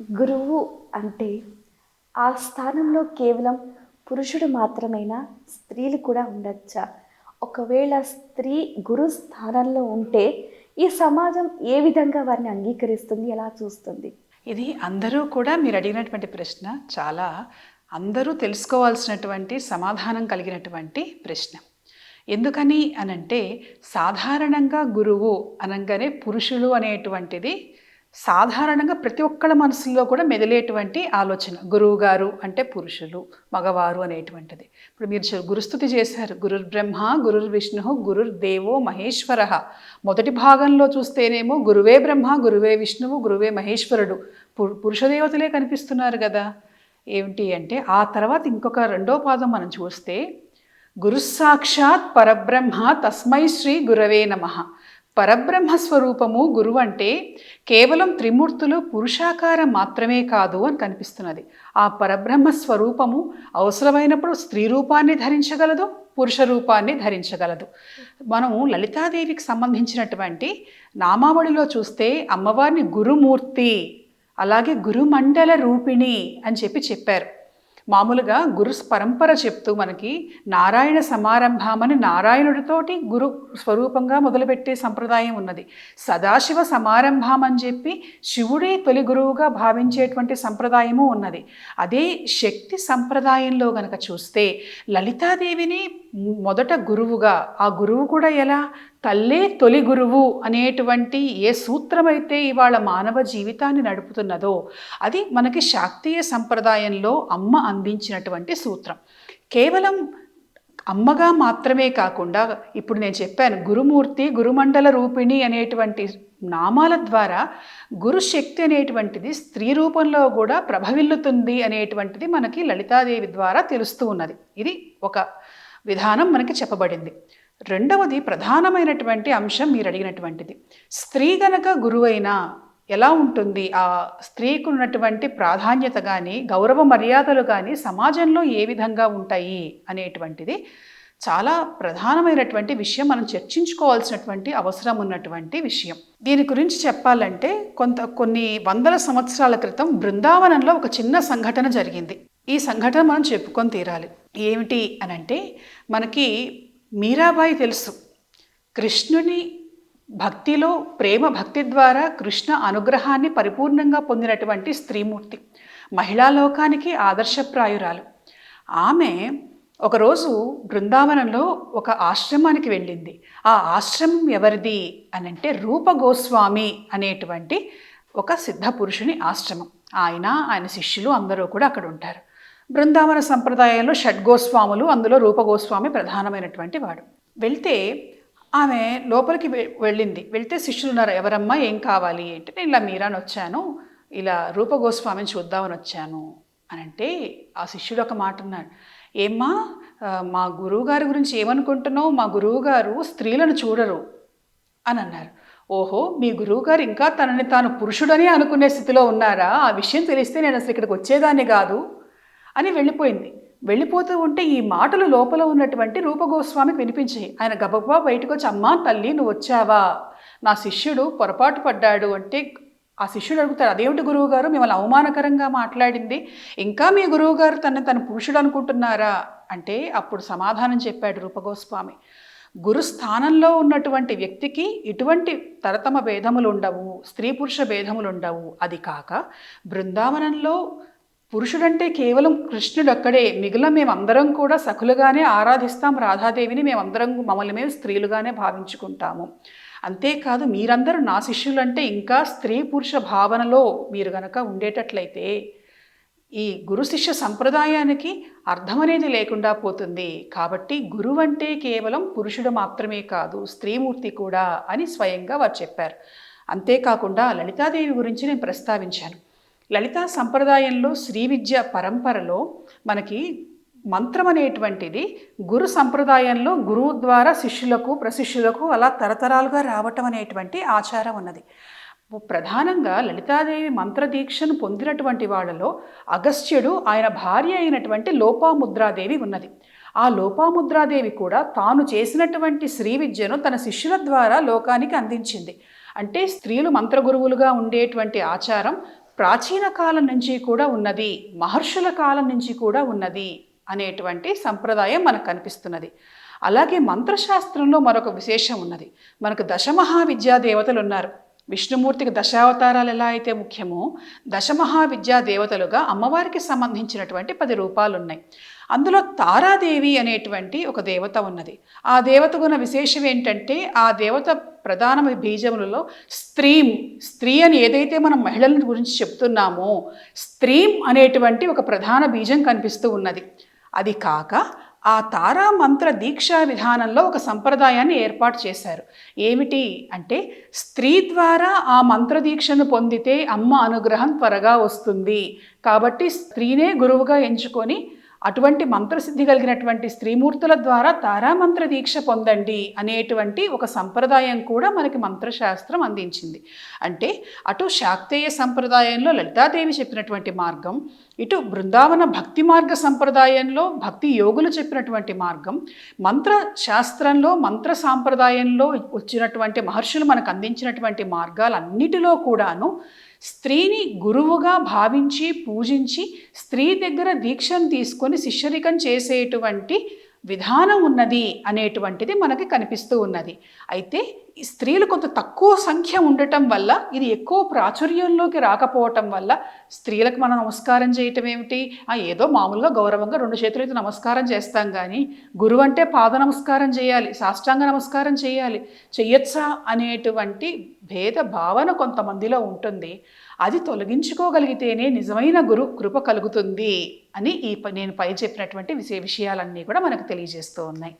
గురువు అంటే ఆ స్థానంలో కేవలం పురుషుడు మాత్రమేనా స్త్రీలు కూడా ఉండొచ్చా? ఒకవేళ స్త్రీ గురు స్థానంలో ఉంటే ఈ సమాజం ఏ విధంగా వారిని అంగీకరిస్తుంది? ఎలా చూస్తుంది? ఇది అందరూ కూడా మీరు అడిగినటువంటి ప్రశ్న చాలా అందరూ తెలుసుకోవాల్సినటువంటి సమాధానం కలిగినటువంటి ప్రశ్న. ఎందుకని అనంటే సాధారణంగా గురువు అనగానే పురుషులు అనేటువంటిది సాధారణంగా ప్రతి ఒక్కళ్ళ మనసులో కూడా మెదిలేటువంటి ఆలోచన. గురువు గారు అంటే పురుషులు మగవారు అనేటువంటిది. ఇప్పుడు మీరు గురుస్థుతి చేశారు. గురుర్ బ్రహ్మ గురుర్ విష్ణు గురుర్ దేవో మహేశ్వర. మొదటి భాగంలో చూస్తేనేమో గురువే బ్రహ్మ గురువే విష్ణువు గురువే మహేశ్వరుడు. పు- పురుషదేవతలే కనిపిస్తున్నారు కదా. ఏమిటి అంటే ఆ తర్వాత ఇంకొక రెండో పాదం మనం చూస్తే గురుస్సాక్షాత్ పరబ్రహ్మ తస్మై శ్రీ గురవే నమః. పరబ్రహ్మ స్వరూపము గురువు అంటే కేవలం త్రిమూర్తులు పురుషాకారం మాత్రమే కాదు అని కనిపిస్తున్నది. ఆ పరబ్రహ్మ స్వరూపము అవసరమైనప్పుడు స్త్రీ రూపాన్ని ధరించగలదు పురుష రూపాన్ని ధరించగలదు. మనము లలితాదేవికి సంబంధించినటువంటి నామావళిలో చూస్తే అమ్మవారిని గురుమూర్తి అలాగే గురుమండల రూపిణి అని చెప్పి చెప్పారు. మామూలుగా గురు పరంపర చెప్తూ మనకి నారాయణ సమారంభమని నారాయణుడితోటి గురు స్వరూపంగా మొదలుపెట్టే సంప్రదాయం ఉన్నది. సదాశివ సమారంభం అని చెప్పి శివుడే తొలి గురువుగా భావించేటువంటి సంప్రదాయము ఉన్నది. అదే శక్తి సంప్రదాయంలో గనక చూస్తే లలితాదేవిని మొదట గురువుగా. ఆ గురువు కూడా ఎలా? తల్లే తొలి గురువు అనేటువంటి ఏ సూత్రమైతే ఇవాళ మానవ జీవితాన్ని నడుపుతున్నదో అది మనకి శాక్తీయ సంప్రదాయంలో అమ్మ అందించినటువంటి సూత్రం. కేవలం అమ్మగా మాత్రమే కాకుండా ఇప్పుడు నేను చెప్పాను గురుమూర్తి గురుమండల రూపిణి అనేటువంటి నామాల ద్వారా గురుశక్తి అనేటువంటిది స్త్రీ రూపంలో కూడా ప్రభవిల్లుతుంది అనేటువంటిది మనకి లలితాదేవి ద్వారా తెలుస్తూ ఉన్నది. ఇది ఒక విధానం మనకి చెప్పబడింది. రెండవది ప్రధానమైనటువంటి అంశం మీరు అడిగినటువంటిది. స్త్రీ గనక గురువైనా ఎలా ఉంటుంది? ఆ స్త్రీకి ఉన్నటువంటి ప్రాధాన్యత కానీ గౌరవ మర్యాదలు కానీ సమాజంలో ఏ విధంగా ఉంటాయి? అనేటువంటిది చాలా ప్రధానమైనటువంటి విషయం మనం చర్చించుకోవాల్సినటువంటి అవసరం ఉన్నటువంటి విషయం. దీని గురించి చెప్పాలంటే కొంత కొన్ని వందల సంవత్సరాల క్రితం బృందావనంలో ఒక చిన్న సంఘటన జరిగింది. ఈ సంఘటన మనం చెప్పుకొని తీరాలి. ఏమిటి అనంటే మనకి మీరాబాయి తెలుసు. కృష్ణుని భక్తిలో ప్రేమ భక్తి ద్వారా కృష్ణ అనుగ్రహాన్ని పరిపూర్ణంగా పొందినటువంటి స్త్రీమూర్తి. మహిళా లోకానికి ఆదర్శప్రాయురాలు. ఆమె ఒకరోజు బృందావనంలో ఒక ఆశ్రమానికి వెళ్ళింది. ఆ ఆశ్రమం ఎవరిది అని అంటే రూప గోస్వామి అనేటువంటి ఒక సిద్ధ పురుషుని ఆశ్రమం. ఆయన ఆయన శిష్యులు అందరూ కూడా అక్కడ ఉంటారు. బృందావన సంప్రదాయంలో షడ్గోస్వాములు అందులో రూపగోస్వామి ప్రధానమైనటువంటి వాడు. వెళ్తే ఆమె లోపలికి వెళ్ళింది. వెళ్తే శిష్యులు ఉన్నారు ఎవరమ్మా ఏం కావాలి? అంటే నేను ఇలా మీరాని వచ్చాను. ఇలా రూపగోస్వామిని చూద్దామని వచ్చాను అని అంటే ఆ శిష్యుడు ఒక మాట అన్నాడు. ఏమ్మా మా గురువుగారి గురించి ఏమనుకుంటున్నావు? మా గురువుగారు స్త్రీలను చూడరు అని అన్నారు. ఓహో మీ గురువుగారు ఇంకా తనని తాను పురుషుడని అనుకునే స్థితిలో ఉన్నారా? ఆ విషయం తెలిస్తే నేను అసలు ఇక్కడికి వచ్చేదాన్ని కాదు అని వెళ్ళిపోయింది. వెళ్ళిపోతూ ఉంటే ఈ మాటలు లోపల ఉన్నటువంటి రూపగోస్వామికి వినిపించాయి ఆయన గబగబా బయటకు వచ్చి అమ్మా తల్లి నువ్వు వచ్చావా? నా శిష్యుడు పొరపాటు పడ్డాడు. అంటే ఆ శిష్యుడు అడుగుతాడు అదేమిటి గురువుగారు? మిమ్మల్ని అవమానకరంగా మాట్లాడింది. ఇంకా మీ గురువుగారు తనని తన పురుషుడు అనుకుంటున్నారా? అంటే అప్పుడు సమాధానం చెప్పాడు రూపగోస్వామి. గురు స్థానంలో ఉన్నటువంటి వ్యక్తికి ఇటువంటి తరతమ భేదములు ఉండవు స్త్రీ పురుష భేదములు ఉండవు అది కాక బృందావనంలో పురుషుడంటే కేవలం కృష్ణుడు అక్కడే. మిగిలిన మేమందరం కూడా సఖులుగానే ఆరాధిస్తాం. రాధాదేవిని మేమందరం మమ్మల్ని మేము స్త్రీలుగానే భావించుకుంటాము. అంతేకాదు మీరందరూ నా శిష్యులంటే ఇంకా స్త్రీ పురుష భావనలో మీరు గనక ఉండేటట్లయితే ఈ గురు శిష్య సంప్రదాయానికి అర్థం అనేది లేకుండా పోతుంది. కాబట్టి గురువు అంటే కేవలం పురుషుడు మాత్రమే కాదు స్త్రీమూర్తి కూడా అని స్వయంగా వారు చెప్పారు. అంతేకాకుండా లలితాదేవి గురించి నేను ప్రస్తావించాను. లలితా సంప్రదాయంలో శ్రీ విద్య పరంపరలో మనకి మంత్రం అనేటువంటిది గురు సంప్రదాయంలో గురువు ద్వారా శిష్యులకు ప్రశిష్యులకు అలా తరతరాలుగా రావటం అనేటువంటి ఆచారం ఉన్నది. ప్రధానంగా లలితాదేవి మంత్రదీక్షను పొందినటువంటి వాళ్ళలో అగస్త్యుడు ఆయన భార్య అయినటువంటి లోపాముద్రాదేవి ఉన్నది. ఆ లోపాముద్రాదేవి కూడా తాను చేసినటువంటి శ్రీ విద్యను తన శిష్యుల ద్వారా లోకానికి అందించింది. అంటే స్త్రీలు మంత్రగురువులుగా ఉండేటువంటి ఆచారం ప్రాచీన కాలం నుంచి కూడా ఉన్నది మహర్షుల కాలం నుంచి కూడా ఉన్నది అనేటువంటి సంప్రదాయం మనకు కనిపిస్తున్నది. అలాగే మంత్రశాస్త్రంలో మరొక విశేషం ఉన్నది. మనకు దశమహావిద్యా దేవతలు ఉన్నారు విష్ణుమూర్తికి దశావతారాలు ఎలా అయితే ముఖ్యమో దశమహావిద్యా దేవతలుగా అమ్మవారికి సంబంధించినటువంటి పది రూపాలు ఉన్నాయి అందులో తారాదేవి అనేటువంటి ఒక దేవత ఉన్నది. ఆ దేవత గుణ విశేషం ఏంటంటే ఆ దేవత ప్రధాన బీజములలో స్త్రీం స్త్రీ అని ఏదైతే మనం మహిళల గురించి చెప్తున్నామో స్త్రీం అనేటువంటి ఒక ప్రధాన బీజం కనిపిస్తూ ఉన్నది. అది కాక ఆ తారా మంత్ర దీక్షా విధానంలో ఒక సంప్రదాయాన్ని ఏర్పాటు చేశారు. ఏమిటి అంటే స్త్రీ ద్వారా ఆ మంత్ర దీక్షను పొందితే అమ్మ అనుగ్రహం త్వరగా వస్తుంది. కాబట్టి స్త్రీనే గురువుగా ఎంచుకొని అటువంటి మంత్రసిద్ధి కలిగినటువంటి స్త్రీమూర్తుల ద్వారా తారామంత్ర దీక్ష పొందండి అనేటువంటి ఒక సంప్రదాయం కూడా మనకి మంత్రశాస్త్రం అందించింది. అంటే అటు శాక్తేయ సంప్రదాయంలో లలితాదేవి చెప్పినటువంటి మార్గం ఇటు బృందావన భక్తి మార్గ సంప్రదాయంలో భక్తి యోగులు చెప్పినటువంటి మార్గం మంత్ర శాస్త్రంలో మంత్ర సాంప్రదాయంలో వచ్చినటువంటి మహర్షులు మనకు అందించినటువంటి మార్గాలన్నిటిలో కూడాను స్త్రీని గురువుగా భావించి పూజించి స్త్రీ దగ్గర దీక్షను తీసుకొని శిష్యరికం చేసేటువంటి విధానం ఉన్నది అనేటువంటిది మనకి కనిపిస్తూ ఉన్నది. అయితే స్త్రీలు కొంత తక్కువ సంఖ్య ఉండటం వల్ల ఇది ఎక్కువ ప్రాచుర్యంలోకి రాకపోవటం వల్ల స్త్రీలకు మనం నమస్కారం చేయటం ఏమిటి? ఆ ఏదో మామూలుగా గౌరవంగా రెండు చేతులైతే నమస్కారం చేస్తాం కానీ గురువు అంటే పాద నమస్కారం చేయాలి సాష్టాంగ నమస్కారం చేయాలి చెయ్యొచ్చా అనేటువంటి భేద భావన కొంతమందిలో ఉంటుంది. అది తొలగించుకోగలిగితేనే నిజమైన గురు కృప కలుగుతుంది అని ఈ నేను పై చెప్పినటువంటి విషయ విషయాలన్నీ కూడా మనకు తెలియజేస్తూ ఉన్నాయి.